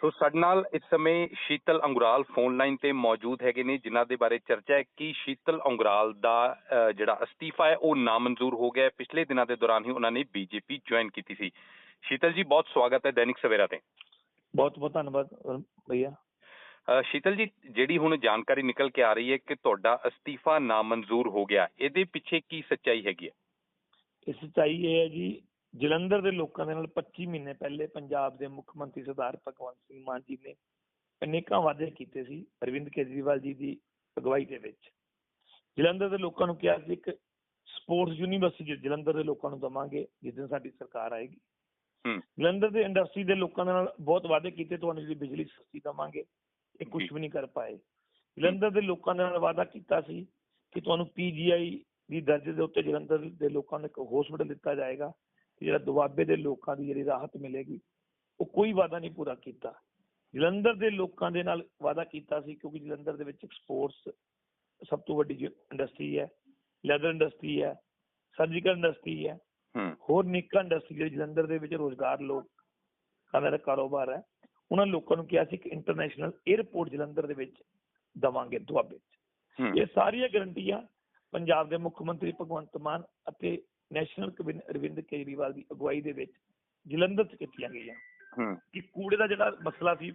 ਸੋ ਸਾਡੇ ਨਾਲ ਇਸ ਸਮੇਂ ਸ਼ੀਤਲ ਅੰਗੁਰਾਲ ਫੋਨ ਲਾਈਨ ਤੇ ਮੌਜੂਦ ਹੈਗੇ ਨੇ ਜਿਨ੍ਹਾਂ ਦੇ ਬਾਰੇ ਚਰਚਾ ਹੈ ਕਿ ਸ਼ੀਤਲ ਅੰਗੁਰਾਲ ਦਾ ਜਿਹੜਾ ਅਸਤੀਫਾ ਹੈ ਉਹ ਨਾਮਨਜ਼ੂਰ ਹੋ ਗਿਆ ਹੈ। ਪਿਛਲੇ ਦਿਨਾਂ ਦੇ ਦੌਰਾਨ ਹੀ ਉਹਨਾਂ ਨੇ ਬੀਜੇਪੀ ਜੁਆਇਨ ਕੀਤੀ ਸੀ। ਸ਼ੀਤਲ ਜੀ ਬਹੁਤ ਸਵਾਗਤ ਹੈ ਦੈਨਿਕ ਸਵੇਰਾ ਤੇ। ਬਹੁਤ ਬਹੁਤ ਧੰਨਵਾਦ ਭਈਆ। ਸ਼ੀਤਲ ਜੀ ਜਿਹੜੀ ਹੁਣ ਜਾਣਕਾਰੀ ਨਿਕਲ ਕੇ ਆ ਰਹੀ ਹੈ ਕਿ ਤੁਹਾਡਾ ਅਸਤੀਫਾ ਨਾਮਨਜ਼ੂਰ ਹੋ ਗਿਆ ਇਹਦੇ ਪਿੱਛੇ ਕੀ ਸੱਚਾਈ ਹੈਗੀ ਹੈ? ਇਹ ਸੱਚਾਈ ਇਹ ਹੈ ਜੀ ਜਲੰਧਰ ਦੇ ਲੋਕਾਂ ਦੇ ਨਾਲ 25 ਮਹੀਨੇ ਪਹਿਲੇ ਪੰਜਾਬ ਦੇ ਮੁੱਖ ਮੰਤਰੀ ਸਰਦਾਰ ਭਗਵੰਤ ਸਿੰਘ ਮਾਨ ਜੀ ਨੇ ਅਨੇਕਾਂ ਵਾਅਦੇ ਕੀਤੇ ਸੀ ਅਰਵਿੰਦ ਕੇਜਰੀਵਾਲ ਜੀ ਦੀ ਅਗਵਾਈ ਦੇ ਵਿੱਚ। ਜਲੰਧਰ ਦੇ ਲੋਕਾਂ ਨੂੰ ਕਿਹਾ ਸੀ ਇੱਕ ਸਪੋਰਟਸ ਯੂਨੀਵਰਸਿਟੀ ਜਲੰਧਰ ਦੇ ਲੋਕਾਂ ਨੂੰ ਦਵਾਂਗੇ ਜਿੱਦਣ ਸਾਡੀ ਸਰਕਾਰ ਆਏਗੀ। ਹੂੰ। ਜਲੰਧਰ ਦੇ ਇੰਡਸਟਰੀ ਦੇ ਲੋਕਾਂ ਦੇ ਨਾਲ ਬਹੁਤ ਵਾਅਦੇ ਕੀਤੇ ਤੁਹਾਨੂੰ ਜਿਹੜੀ ਬਿਜਲੀ ਸਸਤੀ ਦਵਾਂਗੇ ਇਹ ਕੁਝ। ਵੀ ਨਹੀਂ ਕਰ ਪਾਏ। ਜਲੰਧਰ ਦੇ ਲੋਕਾਂ ਦੇ ਨਾਲ ਵਾਅਦਾ ਕੀਤਾ ਸੀ ਕਿ ਤੁਹਾਨੂੰ ਪੀਜੀਆਈ ਦੀ ਦਰਜੇ ਦੇ ਉੱਤੇ ਜਲੰਧਰ ਦੇ ਲੋਕਾਂ ਨੂੰ ਇੱਕ ਹਸਪੀਟਲ ਦਿੱਤਾ ਜਾਏਗਾ। ਜਿਹੜਾ ਦੁਆਬੇ ਦੇ ਲੋਕਾਂ ਦੀ ਜਿਹੜੀ ਰਾਹਤ ਮਿਲੇਗੀ ਉਹ ਕੋਈ ਵਾਅਦਾ ਨਹੀਂ ਪੂਰਾ ਕੀਤਾ। ਜਲੰਧਰ ਦੇ ਲੋਕਾਂ ਦੇ ਨਾਲ ਵਾਅਦਾ ਕੀਤਾ ਸੀ ਕਿਉਂਕਿ ਜਲੰਧਰ ਦੇ ਵਿੱਚ ਐਕਸਪੋਰਟਸ ਸਭ ਤੋਂ ਵੱਡੀ ਇੰਡਸਟਰੀ ਹੈ ਲੈਦਰ ਇੰਡਸਟਰੀ ਹੈ ਸਰਜੀਕਲ ਇੰਡਸਟਰੀ ਹੈ ਹੋਰ ਨਿੱਕਾ ਇੰਡਸਟਰੀ ਜਿਹੜੀ ਜਲੰਧਰ ਦੇ ਵਿੱਚ ਰੋਜ਼ਗਾਰ ਲੋਕਾਂ ਦਾ ਕਾਰੋਬਾਰ ਹੈ ਉਹਨਾਂ ਲੋਕਾਂ ਨੂੰ ਕਿਹਾ ਸੀ ਕਿ ਇੰਟਰਨੈਸ਼ਨਲ 에ਅਰਪੋਰਟ ਜਲੰਧਰ ਦੇ ਵਿੱਚ ਦਵਾਂਗੇ ਦੁਆਬੇ 'ਚ। ਇਹ ਸਾਰੀਆਂ ਗਰੰਟੀਆਂ ਪੰਜਾਬ ਦੇ ਮੁੱਖ ਮੰਤਰੀ ਭਗਵੰਤ ਮਾਨ ਅਤੇ ਨੈਸ਼ਨਲ ਕੈਬਨਿਟ ਅਰਵਿੰਦ ਕੇਜਰੀਵਾਲ ਦੀ ਅਗਵਾਈ ਦੇ ਵਿੱਚ ਜਲੰਧਰ 'ਚ ਕੀਤੀਆਂ ਗਈਆਂ ਹੂੰ ਕਿ ਕੂੜੇ ਦਾ ਜਿਹੜਾ ਮਸਲਾ ਸੀ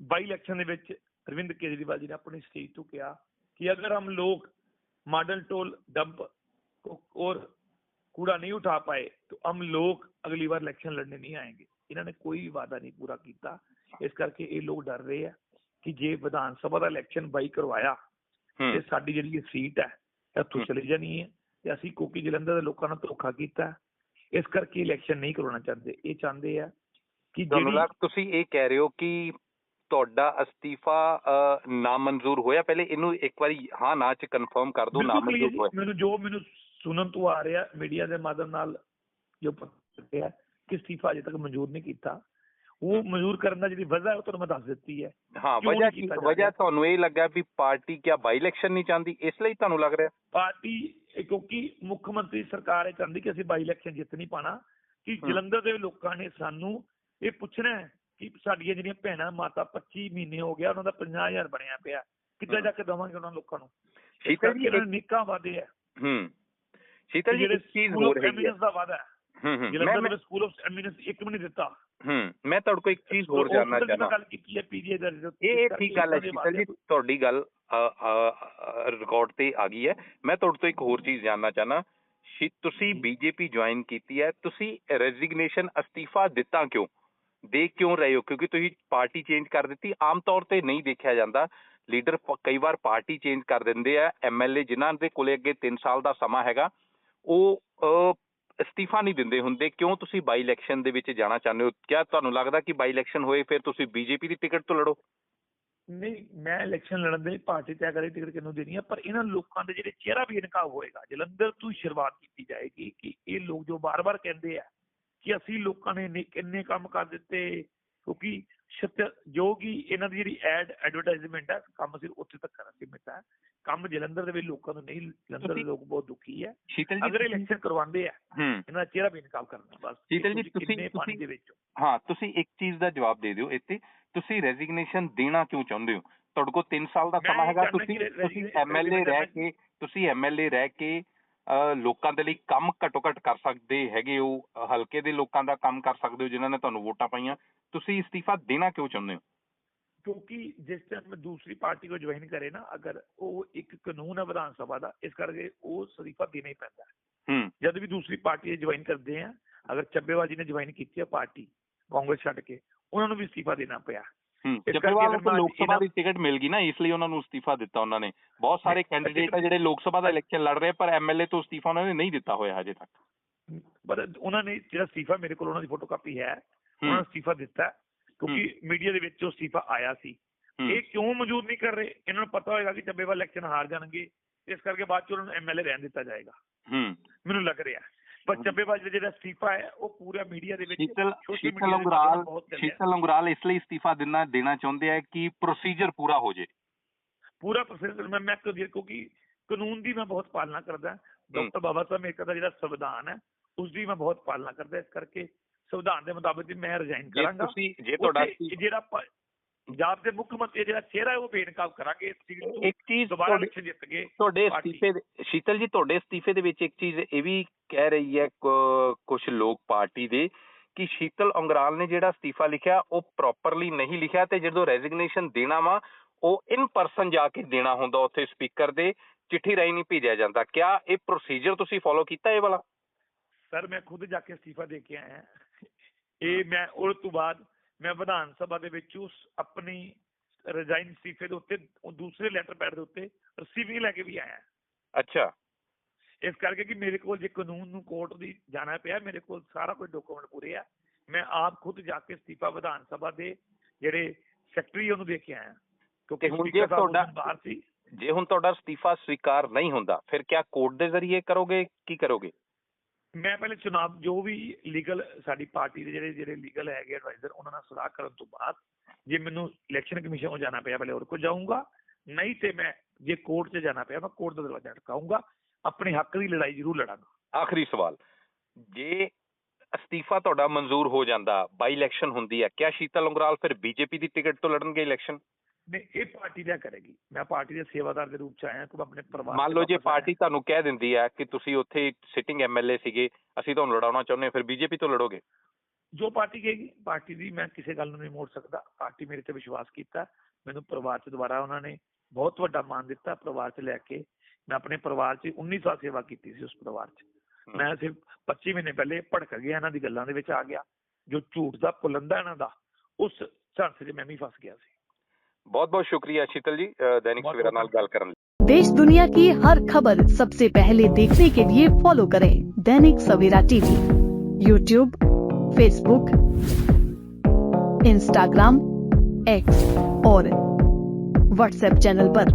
ਬਾਈ ਇਲੈਕਸ਼ਨ ਦੇ ਵਿੱਚ ਅਰਵਿੰਦ ਕੇਜਰੀਵਾਲ ਜੀ ਨੇ ਆਪਣੀ ਸਟੇਜ ਤੋਂ ਕਿਹਾ कि अगर हम लोग मॉडल टोल डंप को- और कूड़ा नहीं उठा पाए तो हम लोग अगली बार इलेक्शन लड़ने नहीं आएंगे ਇਹਨਾਂ ਨੇ ਕੋਈ ਵੀ ਵਾਅਦਾ ਨਹੀਂ ਪੂਰਾ ਕੀਤਾ ਇਸ ਕਰਕੇ ਇਹ ਲੋਕ ਡਰ ਰਹੇ ਆ ਕਿ ਜੇ ਵਿਧਾਨ ਸਭਾ ਦਾ ਇਲੈਕਸ਼ਨ ਬਾਈ ਕਰਵਾਇਆ ਤੇ ਹੂੰ ਸਾਡੀ ਜਿਹੜੀ ਇਹ ਸੀਟ ਹੈ ਇੱਥੋਂ ਹਮ। ਚਲੀ ਜਾਣੀ ਹੈ ਤੇ ਅਸੀਂ ਕਿਉਂਕਿ ਜਲੰਧਰ ਦੇ ਲੋਕਾਂ ਨਾਲ ਧੋਖਾ ਕੀਤਾ। ਇਸ ਕਰਕੇ ਇਲੈਕਸ਼ਨ ਨਹੀਂ ਕਰਵਾਉਣਾ ਚਾਹੁੰਦੇ। ਇਹ ਚਾਹੁੰਦੇ ਆ ਕਿ ਜਿਹੜੀ ਤੁਸੀਂ ਇਹ ਕਹਿ ਰਹੇ ਹੋ ਕਿ ਤੁਹਾਡਾ ਅਸਤੀਫਾ ਅਹ, ਨਾਮਨਜ਼ੂਰ ਹੋਇਆ। ਪਹਿਲੇ ਇਹਨੂੰ ਇੱਕ ਵਾਰੀ ਹਾਂ ਨਾ ਚ ਕਨਫਰਮ ਕਰ ਦਿਓ ਨਾਮਨਜ਼ੂਰ ਜੀ। ਹੋਇਆ। ਮੈਨੂੰ ਜੋ ਮੈਨੂੰ ਸੁਣਨ ਤੋਂ ਆ ਰਿਹਾ ਮੀਡੀਆ ਦੇ ਮਾਧਿਅਮ ਨਾਲ ਜੋ ਪਤਾ ਕਿ ਅਸਤੀਫਾ ਅਜੇ ਤੱਕ ਮਨਜ਼ੂਰ ਨਹੀਂ ਕੀਤਾ। ਉਹ ਮਨਜ਼ੂਰ ਕਰਨ ਦਾ ਜਿਹੜੀ ਵਜ੍ਹਾ ਹੈ ਉਹ ਤੁਹਾਨੂੰ ਮੈਂ ਦੱਸ ਦਿੱਤੀ ਹੈ ਹਾਂ ਵਜ੍ਹਾ ਕੀ ਵਜ੍ਹਾ? ਤੁਹਾਨੂੰ ਇਹ ਲੱਗਾ ਵੀ ਪਾਰਟੀ ਕਿਆ ਬਾਈ ਇਲੈਕਸ਼ਨ ਨਹੀਂ ਚਾਹੁੰਦੀ ਇਸ ਲਈ ਤੁਹਾਨੂੰ ਲੱਗ ਰਿਹਾ? ਪਾਰਟੀ ਕਿਉਂਕਿ ਮੁੱਖ ਮੰਤਰੀ ਸਰਕਾਰ ਇਹ ਚਾਹੁੰਦੀ ਕਿ ਅਸੀਂ ਬਾਈ ਇਲੈਕਸ਼ਨ ਜਿੱਤ ਨਹੀਂ ਪਾਣਾ ਕਿ। ਜਲੰਧਰ ਦੇ ਲੋਕਾਂ ਨੇ ਸਾਨੂੰ ਇਹ ਪੁੱਛਣਾ ਹੈ ਕਿ ਸਾਡੀਆਂ ਜਿਹੜੀਆਂ ਭੈਣਾਂ ਮਾਤਾ 25 ਮਹੀਨੇ ਹੋ ਗਿਆ ਉਹਨਾਂ ਦਾ 50000 ਬਣਿਆ ਪਿਆ। ਕਿੱਦਾਂ। ਜਾ ਕੇ ਦੇਵਾਂਗੇ ਉਹਨਾਂ ਲੋਕਾਂ ਨੂੰ? ਸ਼ੀਤਲ ਜੀ ਨਿੱਕਾ ਵਾਦੇ ਹੈ ਹੂੰ। ਸ਼ੀਤਲ ਜੀ ਇੱਕ ਚੀਜ਼ ਹੋਰ ਹੈਗੀ ਹੈ ਦਾ ਵਾਦਾ ਹੈ। ਜਲੰਧਰ ਮੈਂ- ਸਕੂਲ ਆਫ ਐਮਿਨੈਂਸ ਇੱਕ ਵੀ ਨਹੀਂ ਦਿੱਤਾ। ਹੂੰ ਮੈਂ ਤੁਹਾਡੇ ਕੋਲ ਇੱਕ ਚੀਜ਼ ਹੋਰ ਜਾਨਣਾ hospital ਦੀ ਮੈਂ ਚਾਹਨਾ ਗੱਲ ਕੀਤੀ ਹੈ ਪੀਜੀਆਈ ਦਾ result, ਇਹ ਠੀਕ ਗੱਲ ਹੈ ਸ਼ੀਤਲ ਜੀ ਤੁਹਾਡੀ ਗੱਲ ਰਿਕਾਰਡ ਤੇ ਆ ਗਈ ਹੈ। ਮੈਂ ਤੁਹਾਡੇ ਤੋਂ ਇੱਕ ਹੋਰ ਚੀਜ਼ ਜਾਨਣਾ ਚਾਹਨਾ ਸ਼ੀ ਤੁਸੀਂ ਬੀਜੇਪੀ ਜੁਆਇਨ ਕੀਤੀ ਹੈ। ਤੁਸੀਂ ਰੈਜ਼ਿਗਨੇਸ਼ਨ ਅਸਤੀਫਾ ਦਿੱਤਾ ਕਿਉਂ? ਦੇ ਕਿਉਂ ਰਹੇ ਹੋ? ਕਿਉਂਕਿ ਤੁਸੀਂ ਪਾਰਟੀ ਚੇਂਜ ਕਰ ਦਿੱਤੀ। ਆਮ ਤੌਰ ਤੇ ਨਹੀਂ ਦੇਖਿਆ ਜਾਂਦਾ। ਲੀਡਰ ਕਈ ਵਾਰ ਪਾਰਟੀ ਚੇਂਜ ਕਰ ਦਿੰਦੇ ਆ। ਐਮਐਲਏ ਜਿਨ੍ਹਾਂ ਦੇ ਕੋਲੇ ਅੱਗੇ 3 ਸਾਲ ਦਾ ਸਮਾਂ ਹੈਗਾ ਉਹ ਅਸਤੀਫਾ ਨਹੀਂ ਦਿੰਦੇ ਹੁੰਦੇ। ਕਿਉਂ ਤੁਸੀਂ ਬਾਈ ਇਲੈਕਸ਼ਨ ਦੇ ਵਿੱਚ ਜਾਣਾ ਚਾਹੁੰਦੇ ਹੋ? ਕਿਆ ਤੁਹਾਨੂੰ ਲੱਗਦਾ ਕਿ ਬਾਈ ਇਲੈਕਸ਼ਨ ਹੋਏ ਫਿਰ ਤੁਸੀਂ ਬੀਜੇਪੀ ਦੀ ਟਿਕਟ ਤੋਂ ਲੜੋ? ਨਹੀਂ, ਮੈਂ ਇਲੈਕਸ਼ਨ ਲੜਨ ਦੇ ਪਾਰਟੀ ਤੈਅ ਕਰੇ ਟਿਕਟ ਕਿਹਨੂੰ ਦੇਣੀ ਹੈ ਪਰ ਇਹਨਾਂ ਲੋਕਾਂ ਦੇ ਜਿਹੜੇ ਚਿਹਰਾ ਵੀ ਇਨਕਾਬ ਹੋਏਗਾ, ਜਲੰਧਰ ਤੋਂ ਹੀ ਸ਼ੁਰੂਆਤ ਕੀਤੀ ਜਾਏਗੀ ਕਿ ਇਹ ਲੋਕ ਜੋ ਬਾਰ-ਬਾਰ ਕਹਿੰਦੇ ਆ ਕਿ ਅਸੀਂ ਲੋਕਾਂ ਨੇ ਇੰਨੇ- ਕੰਮ ਕਰ ਦਿੱਤੇ ਕਿਉਂਕਿ ਜੋ ਕਿ ਇਹਨਾਂ ਦੀ ਜਿਹੜੀ ਐਡ ਐਡਵਰਟਾਈਜ਼ਮੈਂਟ ਹੈ ਕੰਮ ਸਿਰ ਉੱਥੇ ਤੱਕ ਕਰਨ ਸੀਮਿਤ ਹੈ ਕੰਮ ਜਲੰਧਰ ਦੇ ਵਿੱਚ ਲੋਕਾਂ ਨੂੰ ਨਹੀਂ ਜਲੰਧਰ ਦੇ ਲੋਕ ਬਹੁਤ ਦੁਖੀ ਹੈ। ਸ਼ੀਤਲ ਅਗਰ ਇਲੈਕਸ਼ਨ ਕਰਵਾਉਂਦੇ ਆ ਇਹਨਾਂ ਦਾ ਚਿਹਰਾ ਵੀ ਇਨਕਾਬ ਕਰਨਾ ਬਸ। ਸ਼ੀਤਲ ਜੀ, ਤੁਸੀਂ- ਪਾਣੀ ਤੁਸੀਂ- ਦੇ ਵਿੱਚ ਹੋ। ਤੁਸੀਂ ਇੱਕ ਚੀਜ਼ ਦਾ ਜਵਾਬ ਦੇ ਦਿਓ ਇੱਥੇ। ਤੁਸੀਂ ਰੈਜ਼ਿਗਨੇਸ਼ਨ ਦੇਣਾ ਕਿਉਂ ਚਾਹੁੰਦੇ ਹੋ? ਤੁਹਾਡੇ ਕੋਲ 3 ਸਾਲ ਦਾ ਸਮਾਂ ਹੈਗਾ ਤੁਸੀਂ ਤੁਸੀਂ ਐਮਐਲਏ ਰਹਿ ਕੇ ਤੁਸੀਂ ਐਮਐਲਏ ਰਹਿ ਕੇ ਲੋਕਾਂ ਦੇ ਲਈ ਕੰਮ ਘੱਟੋ ਘੱਟ ਕਰ ਸਕਦੇ ਹੈਗੇ ਹੋ ਹਲਕੇ ਦੇ ਲੋਕਾਂ ਦਾ ਕੰਮ ਕਰ ਸਕਦੇ ਹੋ ਜਿਨ੍ਹਾਂ ਨੇ ਤੁਹਾਨੂੰ ਵੋਟਾਂ ਪਾਈਆਂ। ਤੁਸੀਂ ਇਸਤੀਫਾ ਦੇਣਾ ਕਿਉਂ ਚਾਹੁੰਦੇ ਹੋ? ਕਿਉਂਕਿ ਜਿਸ ਟਾਈਮ ਮੈਂ ਦੂਸਰੀ ਪਾਰਟੀ ਕੋ ਜੁਆਇਨ ਕਰੇ ਨਾ ਅਗਰ ਉਹ ਇੱਕ ਕਾਨੂੰਨ ਹੈ ਵਿਧਾਨ ਸਭਾ ਦਾ ਇਸ ਕਰਕੇ ਉਹ ਸਰੀਫਾ ਦੇਣਾ ਹੀ ਪੈਂਦਾ ਹੈ। ਜਦ ਵੀ ਦੂਸਰੀ ਪਾਰਟੀ ਜੁਆਇਨ ਕਰਦੇ ਆ ਅਗਰ ਚੱਬੇਵਾਲ ਜੀ ਨੇ ਜੁਆਇਨ ਕੀਤੀ ਹੈ ਪਾਰਟੀ ਕਾਂਗਰਸ ਛੱਡ ਕੇ ਉਹਨਾਂ ਨੂੰ ਵੀ ਅਸਤੀਫਾ ਦੇਣਾ ਪਿਆ। ਜੱਪੇਵਾਲ ਨੂੰ ਲੋਕ ਸਭਾ ਦੀ ਟਿਕਟ ਮਿਲ ਗਈ ਨਾ ਇਸ ਲਈ ਉਹਨਾਂ ਨੂੰ ਅਸਤੀਫਾ ਦਿੱਤਾ ਉਹਨਾਂ ਨੇ। ਬਹੁਤ ਸਾਰੇ ਕੈਂਡੀਡੇਟ ਆ ਜਿਹੜੇ ਲੋਕ ਸਭਾ ਦਾ ਇਲੈਕਸ਼ਨ ਲੜ ਰਹੇ ਪਰ ਐਮਐਲਏ ਤੋਂ ਅਸਤੀਫਾ ਉਹਨਾਂ ਨੇ ਨਹੀਂ ਦਿੱਤਾ ਹੋਇਆ ਹਜੇ ਤੱਕ। ਪਰ ਉਹਨਾਂ ਨੇ ਜਿਹੜਾ ਅਸਤੀਫਾ ਮੇਰੇ ਕੋਲ ਉਹਨਾਂ ਦੀ ਫੋਟੋਕਾਪੀ ਹੈ ਉਹਨਾਂ ਨੇ ਅਸਤੀਫਾ ਦਿੱਤਾ ਕਿਉਂਕਿ ਮੀਡੀਆ ਦੇ ਵਿੱਚ ਉਹ ਅਸਤੀਫਾ ਆਇਆ ਸੀ ਇਹ ਕਿਉਂ ਮੌਜੂਦ ਨਹੀਂ ਕਰ ਰਹੇ? ਇਹਨਾਂ ਨੂੰ ਪਤਾ ਹੋਏਗਾ ਕਿ ਚੱਬੇਵਾਲ ਇਲੈਕਸ਼ਨ ਹਾਰ ਜਾਣਗੇ ਇਸ ਕਰਕੇ ਬਾਅਦ ਚ ਉਹਨਾਂ ਨੂੰ ਐਮਐਲਏ ਰਹਿਣ ਦਿੱਤਾ ਜਾਏਗਾ। ਹੂੰ। ਮੈਨੂੰ ਲੱਗ ਰਿਹਾ ਪਰ ਚੱਬੇਬਾਜ਼ ਦਾ ਜਿਹੜਾ ਅਸਤੀਫਾ ਹੈ ਉਹ ਪੂਰਾ ਮੀਡੀਆ ਦੇ ਵਿੱਚ ਸ਼ੀਤਲ social ਸ਼ੀਤਲ ਅੰਗਰਾਲ ਇਸ ਲਈ ਅਸਤੀਫਾ ਦੇਣਾ ਦੇਣਾ ਚਾਹੁੰਦੇ ਆ ਕਿ ਪ੍ਰੋਸੀਜਰ ਪੂਰਾ ਹੋ ਜੇ। ਪੂਰਾ ਪ੍ਰੋਸੈਸ ਮੈਂ ਮੈਂ ਕਿਉਂ ਕਿਉਂਕਿ ਕਾਨੂੰਨ ਦੀ ਮੈਂ ਬਹੁਤ ਪਾਲਣਾ ਕਰਦਾ। ਡਾਕਟਰ ਬਾਬਾ ਸਾਹਿਬ ਅੰਬੇਡਕਰ ਦਾ ਜਿਹੜਾ ਸੰਵਿਧਾਨ ਹੈ ਉਸ ਦੀ ਮੈਂ ਬਹੁਤ ਪਾਲਣਾ ਕਰਦਾ। ਇਸ ਕਰਕੇ ਸੰਵਿਧਾਨ ਦੇ ਮੁਤਾਬਕ ਜੀ ਮੈਂ ਰਿਜ਼ਾਈਨ ਕਰਾਂਗਾ। ਤੁਸੀਂ ਜੇ ਤੁਹਾਡਾ ਜਿਹੜਾ ਪੰਜਾਬ ਦੇ ਮੁੱਖ ਮੰਤਰੀ ਜਿਹੜਾ ਚਿਹਰਾ ਹੈ ਉਹ ਬੇਨਕਾਬ ਕਰਾਂਗੇ। ਇੱਕ ਚੀਜ਼ ਦੁਬਾਰਾ ਇਲੈਕਸ਼ਨ ਜਿੱਤ ਗਏ ਤੁਹਾਡੇ। ਅਸਤੀਫੇ ਦੇ ਸ਼ੀਤਲ ਜੀ ਤੁਹਾਡੇ ਅਸਤੀਫੇ ਦੇ ਵਿੱਚ ਇੱਕ ਚੀਜ਼ ਇਹ ਵੀ ਕਹਿ ਰਹੀ ਹੈ ਕੁਝ ਲੋਕ ਪਾਰਟੀ ਦੇ ਕਿ ਸ਼ੀਤਲ ਉਂਗਰਾਲ ਨੇ ਜਿਹੜਾ ਅਸਤੀਫਾ ਲਿਖਿਆ ਉਹ ਪ੍ਰੋਪਰਲੀ ਨਹੀਂ ਲਿਖਿਆ ਤੇ ਜਦੋਂ ਰੈਜ਼ਿਗਨੇਸ਼ਨ ਦੇਣਾ ਵਾ ਉਹ ਇਨ ਪਰਸਨ ਜਾ ਕੇ ਦੇਣਾ ਹੁੰਦਾ ਉੱਥੇ ਸਪੀਕਰ ਦੇ ਚਿੱਠੀ ਰਾਹੀਂ ਨਹੀਂ ਭੇਜਿਆ ਜਾਂਦਾ। ਕਿਆ ਇਹ ਪ੍ਰੋਸੀਜਰ ਤੁਸੀਂ ਫੋਲੋ ਕੀਤਾ ਇਹ ਵਾਲਾ? ਸਰ ਮੈਂ ਖੁਦ ਜਾ ਕੇ ਅਸਤੀਫਾ ਦੇ ਕੇ ਆਇਆ। ਇਹ ਮੈਂ ਉਸ ਤੋਂ ਬਾਅਦ ਮੈਂ ਵਿਧਾਨ ਸਭਾ ਦੇ ਵਿੱਚ ਉਸ ਆਪਣੀ ਰਿਜ਼ਾਈਨ ਅਸਤੀਫੇ ਦੇ ਉੱਤੇ ਉਹ ਦੂਸਰੇ ਲੈਟਰ ਪੈਡ ਦੇ ਉੱਤੇ ਰਿਸੀਵਿੰਗ ਲੈ ਕੇ ਵੀ ਆਇਆ। ਅੱਛਾ। ਇਸ ਕਰਕੇ ਕਿ ਮੇਰੇ ਕੋਲ ਜੇ ਕਾਨੂੰਨ ਨੂੰ ਕੋਰਟ ਦੀ ਜਾਣਾ ਪਿਆ ਮੇਰੇ ਕੋਲ ਸਾਰਾ ਕੁਝ ਡਾਕੂਮੈਂਟ ਪੂਰੇ ਆ। ਮੈਂ ਆਪ ਖੁਦ ਜਾ ਕੇ ਅਸਤੀਫਾ ਵਿਧਾਨ ਸਭਾ ਦੇ ਜਿਹੜੇ ਸੈਕਟਰੀ ਉਹਨੂੰ ਦੇ ਕੇ ਆਇਆ। ਕਿਉਂਕਿ ਹੁਣ ਜੇ ਤੁਹਾਡਾ- ਬਾਹਰ ਸੀ। ਜੇ ਹੁਣ ਤੁਹਾਡਾ ਅਸਤੀਫਾ ਸਵੀਕਾਰ ਨਹੀਂ ਹੁੰਦਾ ਫਿਰ ਕਿਆ ਕੋਰਟ ਦੇ ਜ਼ਰੀਏ ਕਰੋਗੇ ਕੀ ਕਰੋਗੇ? ਮੈਂ ਪਹਿਲੇ ਚੁਣਾਵ, ਜੋ ਵੀ ਲੀਗਲ ਸਾਡੀ ਪਾਰਟੀ ਦੇ ਜਿਹੜੇ ਜਿਹੜੇ ਲੀਗਲ ਹੈਗੇ ਐਡਵਾਈਜ਼ਰ ਉਹਨਾਂ ਨਾਲ ਸਲਾਹ ਕਰਨ ਤੋਂ ਬਾਅਦ ਜੇ ਮੈਨੂੰ ਇਲੈਕਸ਼ਨ ਕਮਿਸ਼ਨ ਕੋਲ ਜਾਣਾ ਪਿਆ, ਪਹਿਲੇ ਹੋਰ ਕੋ ਜਾਊਂਗਾ। ਨਹੀਂ ਤੇ ਮੈਂ ਜੇ ਕੋਰਟ 'ਚ ਜਾਣਾ ਪਿਆ, ਮੈਂ ਕੋਰਟ ਦਾ ਦਰਵਾਜ਼ਾ ਅਟਕਾਊਂਗਾ ਆਪਣੇ ਹੱਕ ਦੀ ਲੜਾਈ ਜ਼ਰੂਰ ਲੜਾਂਗਾ। ਆਖਰੀ ਸਵਾਲ। ਜੇ ਅਸਤੀਫਾ ਤੁਹਾਡਾ ਮਨਜ਼ੂਰ ਹੋ ਜਾਂਦਾ ਬਾਈ ਇਲੈਕਸ਼ਨ ਹੁੰਦੀ ਹੈ, ਕਿਆ ਸ਼ੀਤਲ ਉਂਗਰਾਲ ਫਿਰ ਬੀਜੇਪੀ ਦੀ ਟਿਕਟ ਤੋਂ ਲੜਨਗੇ ਇਲੈਕਸ਼ਨ ਨੇ ਇਹ ਪਾਰਟੀ ਦਾ ਕਰੇਗੀ। ਮੈਂ ਪਾਰਟੀ ਦੇ ਸੇਵਾਦਾਰ ਦੇ ਰੂਪ 'ਚ ਆਇਆ ਕਿ ਮੈਂ ਆਪਣੇ ਪਰਿਵਾਰ ਮੰਨ ਲਓ ਜੇ। ਪਾਰਟੀ ਤੁਹਾਨੂੰ ਕਹਿ ਦਿੰਦੀ ਹੈ ਕਿ ਤੁਸੀਂ ਉੱਥੇ ਸਿਟਿੰਗ ਐਮਐਲਏ ਸੀਗੇ ਅਸੀਂ ਤੁਹਾਨੂੰ ਲੜਾਉਣਾ ਚਾਹੁੰਦੇ ਹਾਂ ਫਿਰ ਬੀਜੇਪੀ ਤੋਂ ਲੜੋਗੇ? ਜੋ ਪਾਰਟੀ ਕਹੇਗੀ ਪਾਰਟੀ ਦੀ ਮੈਂ ਕਿਸੇ ਗੱਲ ਨੂੰ ਨਹੀਂ ਮੋੜ ਸਕਦਾ। ਪਾਰਟੀ ਮੇਰੇ ਤੇ ਵਿਸ਼ਵਾਸ ਕੀਤਾ ਮੈਨੂੰ ਪਰਿਵਾਰ 'ਚ ਦੁਬਾਰਾ ਉਹਨਾਂ ਨੇ ਬਹੁਤ ਵੱਡਾ ਮਾਨ ਦਿੱਤਾ ਪਰਿਵਾਰ 'ਚ ਲੈ ਕੇ। ਮੈਂ ਆਪਣੇ ਪਰਿਵਾਰ 'ਚ 19 ਸਾਲ ਸੇਵਾ ਕੀਤੀ ਸੀ ਉਸ ਪਰਿਵਾਰ 'ਚ। ਮੈਂ ਸਿਰਫ 25 ਮਹੀਨੇ ਪਹਿਲੇ ਭੜਕ ਗਿਆ ਇਹਨਾਂ ਦੀ ਗੱਲਾਂ ਦੇ ਵਿੱਚ ਆ ਗਿਆ। ਜੋ ਝੂਠ ਦਾ ਪੁਲੰਦਾ ਇਹਨਾਂ ਦਾ ਉਸ ਝਾਂਸੇ 'ਚ ਮੈਂ ਵੀ ਫਸ ਗਿਆ ਸੀ। ਬਹੁਤ ਬਹੁਤ ਸ਼ੁਕਰੀਆ ਸ਼ੀਤਲ ਜੀ ਅ, ਦੈਨਿਕ ਬਹੁਤ ਸਵੇਰਾ ਨਾਲ ਬਹੁਤ ਗੱਲ ਕਰਨ ਲਈ देश दुनिया की हर खबर सबसे पहले देखने के लिए फॉलो करें Dainik Savera TV YouTube Facebook Instagram X और व्हाट्सएप चैनल पर।